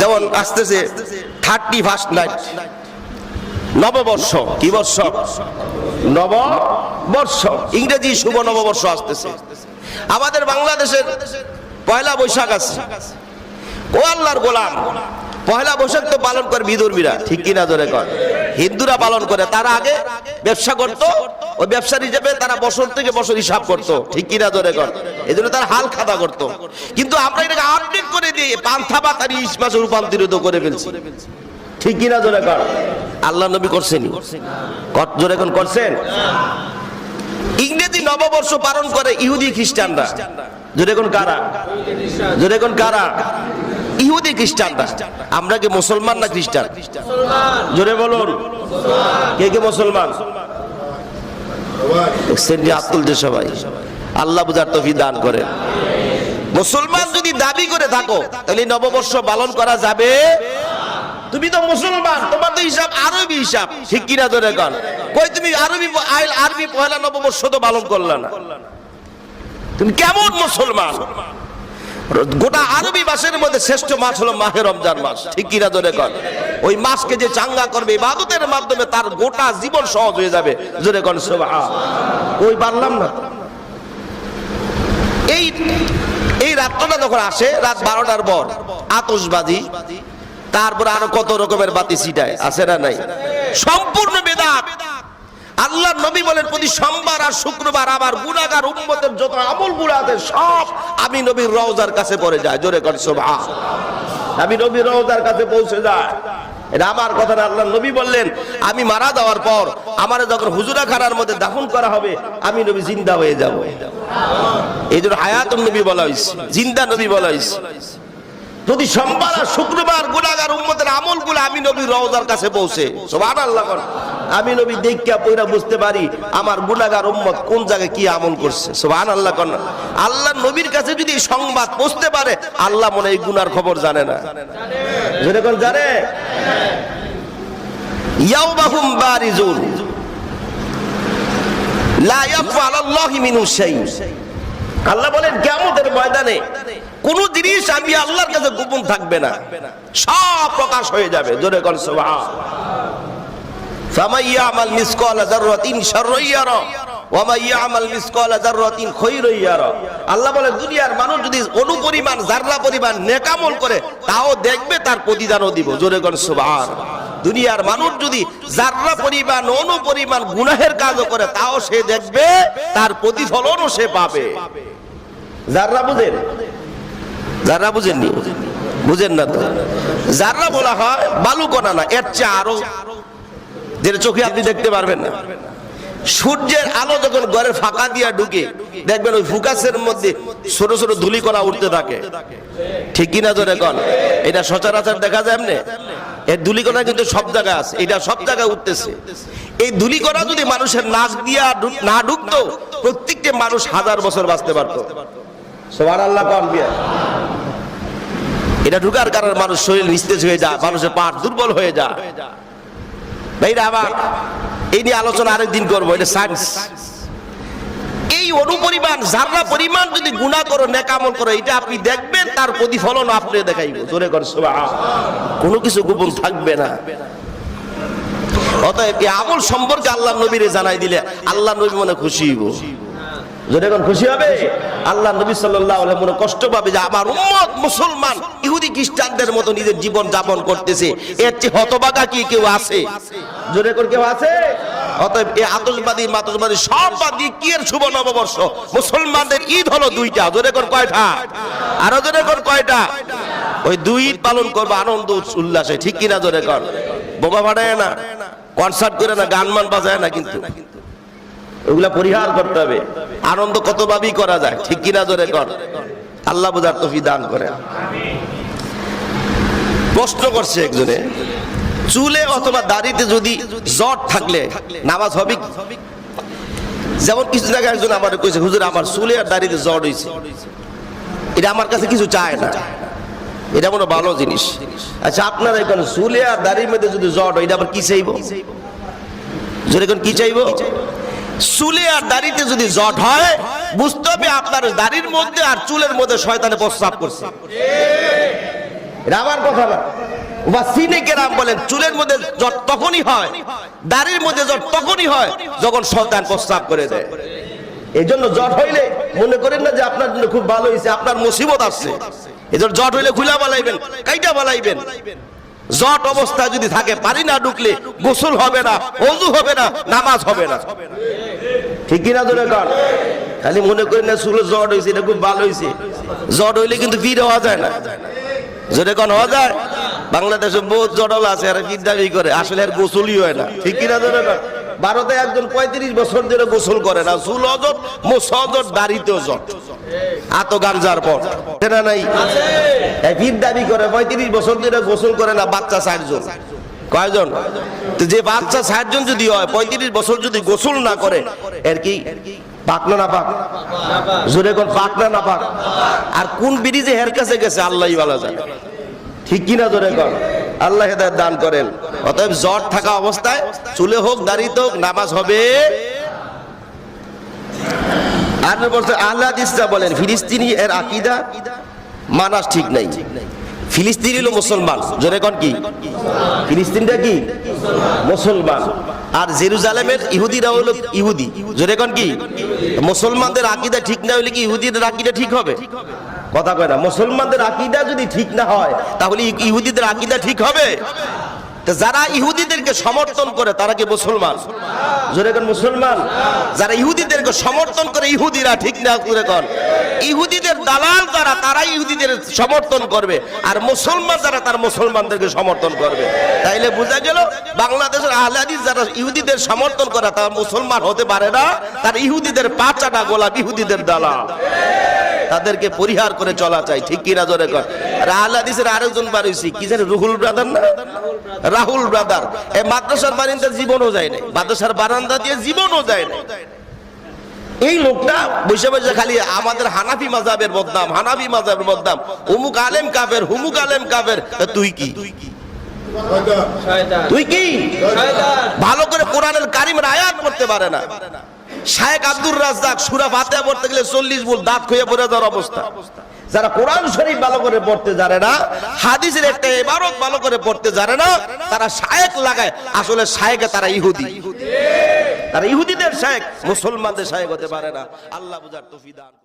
যেমন আসতেছে thirty first night. নববর্ষ, কি বর্ষ? নববর্ষ। ইংরেজি শুভ নববর্ষ আসতেছে। আমাদের বাংলাদেশের পয়লা বৈশাখ আছে। ও আল্লাহর গোলাম। পয়লা বৈশাখ তো পালন করে বিদুর্মীরা ঠিক কিনা ধরে কর। হিন্দুরা পালন করে। তারা আগে ব্যবসা করত। ওই ব্যবসার হিসেবে তারা বছর থেকে বছর হিসাব করত। ঠিক কিনা ধরে কর? এই জন্য তারা হাল খাতা করতো। কিন্তু আমরা এটাকে আপডেট করে দিয়ে পান্থা বা তার ইস মাসে রূপান্তরিত করে ফেলছি। ঠিক কিনা জোরে কর? আল্লাহ নবী করছেন জোরে কোন করছেন? ইংরেজি নববর্ষ পালন করে ইহুদি খ্রিস্টানরা। জোরে কোন কারা? জোরে কোন কারা? ইহুদি খ্রিস্টানরা। আমরা কি মুসলমান না খ্রিস্টান? জোরে বলুন। কে কে মুসলমান? আব্দুল যে সবাই। আল্লাহ বুঝার তফি দান করেন মুসলমান যদি দাবি করে থাকো, তাহলে নববর্ষ পালন করা যাবে। তুমি তো মুসলমান, তোমার তো হিসাব আরবি হিসাব। ঠিক কিনা ধরে কন? কই তুমি আরবি, আইল আরবি পয়লা নববর্ষ তো পালন করলা না। তুমি কেমন মুসলমান? গোটা আরবি মাসের মধ্যে শ্রেষ্ঠ মাস হলো মাহে রমজান মাস। ঠিক কিনা ধরে কন? ওই মাসকে যে চাঙ্গা করবে ইবাদতের মাধ্যমে তার গোটা জীবন সহজ হয়ে যাবে। জোরে কন ওই পারলাম না এই এই রাত্রটা যখন আসে, রাত বারোটার পর আতসবাজি তারপর আরও কত রকমের বাতি ছিটায়, আছে না নাই? সম্পূর্ণ বেদাত। আল্লাহ নবী বলেন, প্রতি সোমবার আর শুক্রবার আমার গুণাগার উম্মতের যত আমলগুলো আছে, সব আমি নবীর রওজার কাছে পড়ে যায়। জোরে কর সোভা আমি নবীর রওজার কাছে পৌঁছে যায় আমার কথা না আল্লাহ নবী বললেন, আমি মারা যাওয়ার পর আমার যখন হুজুরা খানার মধ্যে দাফন করা হবে, আমি নবী জিন্দা হয়ে যাব। এই জন্য হায়াতুন নবী বলা হয়েছে, জিন্দা নবী বলা হয়েছে। প্রতি সোমবার আর শুক্রবার গুণাগার উম্মতের আমলগুলো আমি নবী রওজার কাছে পৌঁছে, সুবহানাল্লাহ আমি নবী দেখিয়া পয়রা বুঝতে পারি আমার গুণাগার উম্মত কোন জায়গায় কি আমল করছে, সুবহানাল্লাহ কর আল্লাহ নবীর কাছে যদি সংবাদ পৌঁছতে পারে, আল্লাহ মনে এই গুনার খবর জানে না। যেরকম জানে? ইয়াউমাহুম বারিজুন। লা ইয়াফা আলাল্লাহি মিনু শাই। আল্লাহ বলেন, কিয়ামতের ময়দানে কোন জিনিস আমি আল্লাহর কাছে গোপন থাকবে না। সব প্রকাশ হয়ে যাবে। জোরে কর বলে, দুনিয়ার মানুষ যদি অনুপরিমাণ জাররা পরিমাণ নেকামল করে, তাও দেখবে তার প্রতিদানও দিব। জোরে দুনিয়ার মানুষ যদি পরিমাণ, অনুপরিমাণ গুনাহের কাজও করে, তাও সে দেখবে তার প্রতিফলনও সে পাবে। জাররা বুঝেন? যারা বুঝেননি? বুঝেন না তো। যারা বলা হয় বালু কণা না, এর চেয়ে আরও যেটা চোখে আপনি দেখতে পারবেন না। সূর্যের আলো যখন ঘরের ফাঁকা দিয়া ঢুকে, দেখবেন ওই ফুকাসের মধ্যে ছোট ছোট ধুলি কণা উঠতে থাকে। ঠিক কিনা তো রেকন এটা সচরাচর দেখা যায় এমনি? এর ধুলিকণা কিন্তু সব জায়গায় আছে, এটা সব জায়গায় উঠতেছে। এই ধুলিকণা যদি মানুষের নাক দিয়া না ঢুকতো, প্রত্যেকটা মানুষ হাজার বছর বাঁচতে পারতো। সোহান আল্লাহ কন বিয়া এটা ঢুকার কারণে মানুষ শরীর নিস্তেজ হয়ে যায়, মানুষের পাট দুর্বল হয়ে যায়। ভাইরা আবার এই নিয়ে আলোচনা আরেকদিন করব, এটা সায়েন্স এই অনুপরিমাণ যারা পরিমাণ যদি গুণা করো নেকামল করো, এটা আপনি দেখবেন, তার প্রতিফলন আপনি দেখাইব। জোরে করে কোনো কিছু গোপন থাকবে না। অতএব এই আমল সম্পর্কে আল্লাহ নবীরে জানাই দিলে, আল্লাহ নবী মনে খুশি হইব। এখন খুশি হবে? আল্লাহ নবী আলাইহি মনে কষ্ট পাবে যে আমার উম্মত মুসলমান, ইহুদি খ্রিস্টানদের মতো নিজের জীবন যাপন করতেছে। এর চেয়ে হতবাগা কি কেউ আছে? জোরে করে কেউ আছে? কয়টা? ওই দুই পালন করব, আনন্দ, উল্লাসে। ঠিক জোরে কনসার্ট করে না গান মান বাজায় না কিন্তু। ওগুলা পরিহার করতে হবে। আনন্দ কতভাবেই করা যায়, ঠিক কিনা জোরে কর? আল্লাহ বোঝার তফি দান করে প্রশ্ন করছে একজনে, চুলে অথবা দাড়িতে যদি জট থাকলে নামাজ হবে কি? যেমন কিছু জায়গায় একজন আমার কইছে, হুজুর, আমার চুলে আর দাড়িতে জট হয়েছে এটা আমার কাছে কিছু চায় না। এটা কোনো ভালো জিনিস। আচ্ছা আপনারা এখন চুলে আর দাড়ির মধ্যে যদি জট হয়, এটা আবার কি চাইব? যদি এখন কি চাইব? চুলে আর দাড়িতে যদি জট হয়, বুঝতে হবে আপনার দাড়ির মধ্যে আর চুলের মধ্যে শয়তানে প্রস্রাব করছে। আমার কথা না। বলেন, চুলের মধ্যে জ্বর তখনই হয়, দাড়ির মধ্যে জ্বর তখনই হয়, যখন সন্তান প্রস্তাব করে দেয়। এই জন্য জট হইলে মনে করেন না যে আপনার জন্য খুব ভালো হয়েছে আপনার মুসিবত আসছে। এই জন্য জট হইলে খুলা বালাইবেন, কাইটা বালাইবেন। জট অবস্থা যদি থাকে, পানি না ঢুকলে গোসল হবে না, অজু হবে না, নামাজ হবে না। ঠিক কিনা ধরে কর খালি মনে করি না চুলো জট হয়েছে এটা খুব ভালো হয়েছে জট হইলে কিন্তু ভিড় হওয়া যায় না। কোন, হওয়া যায়? বাংলাদেশে বহুত জটল আছে, আর ভিড় দাবি করে, আসলে আর গোসলই হয় না। ঠিক কিনা ধরে ভারতে একজন পঁয়ত্রিশ বছর ধরে গোসল করে না চুল অজট মোস অজট দাড়িতেও জট আত গাঞ্জার পর। না নাই। ফির দাবি করে পঁয়ত্রিশ বছর ধরে গোসল করে না বাচ্চা ষাটজন কয়জন? যে বাচ্চা ষাটজন যদি হয় পঁয়ত্রিশ বছর যদি গোসল না করে এর কি? পাক না পাক? জোরে কোন পাক না পাক? আর কোন ব্রিজে হের কাছে গেছে আল্লাহ বলা যায় ঠিক কিনা ধরে কর আল্লাহ হেদায়ত দান করেন। অতএব জ্বর থাকা অবস্থায় চুলে হোক, দাড়িতে হোক, নামাজ হবে। আর বলছে আল্লাহ দিসা বলেন, ফিলিস্তিনি এর আকিদা মানাস ঠিক নাই। ফিলিস্তিনি হলো মুসলমান। জোরে কি? ফিলিস্তিনটা কি? মুসলমান। আর জেরুজালেমের ইহুদিরা হলো ইহুদি। জোরে কি? মুসলমানদের আকিদা ঠিক না হলে কি ইহুদিদের আকিদা ঠিক হবে? কথা কয় না। মুসলমানদের আকিদা যদি ঠিক না হয় তাহলে ইহুদিদের আকিদা ঠিক হবে? যারা ইহুদিদেরকে সমর্থন করে, তারা কি মুসলমান? মুসলমান? যারা ইহুদিদেরকে সমর্থন করে, ইহুদিরা ঠিক না করে ইহুদিদের দালাল যারা তারা ইহুদিদের সমর্থন করবে। আর মুসলমান যারা, তার মুসলমানদেরকে সমর্থন করবে। তাইলে বোঝা গেল, বাংলাদেশের আহলে হাদিস যারা ইহুদিদের সমর্থন করে, তারা মুসলমান হতে পারে না। তার ইহুদিদের পাঁচাটা গোলাপ ইহুদিদের দালাল। তাদেরকে পরিহার করে চলা চাই, ঠিক কিনা জোরে কর রাহুল হাদিসের আরেকজন বার হইছি কি জানি, রুহুল ব্রাদার না? রাহুল ব্রাদার। এই মাদ্রাসার বারান্দা জীবনও যায় নাই। মাদ্রাসার বারান্দা দিয়ে জীবনও যায় নাই। এই লোকটা বসে বসে খালি আমাদের হানাফি মাজাবের বদনাম হানাফি মাজাবের বদনাম। অমুক আলেম কাফের হুমুক আলেম কাফের তুই কি? তুই কি? ভালো করে কোরআনের কারিমের আয়াত করতে পারে না। শায়েক আব্দুর রাজ্জাক সুরা ফাতিহা পড়তে গেলে চল্লিশ বল দাঁত খুঁয়ে পড়ে যাওয়ার অবস্থা। যারা কোরআন শরীফ ভালো করে পড়তে জানে না, হাদিসের একটা এবারত ভালো করে পড়তে জানে না, তারা শায়েক লাগায়। আসলে শায়েকে তারা ইহুদি। তারা ইহুদিদের শায়েক, মুসলমানদের শায়েক হতে পারে না। আল্লাহ বুঝার করুন।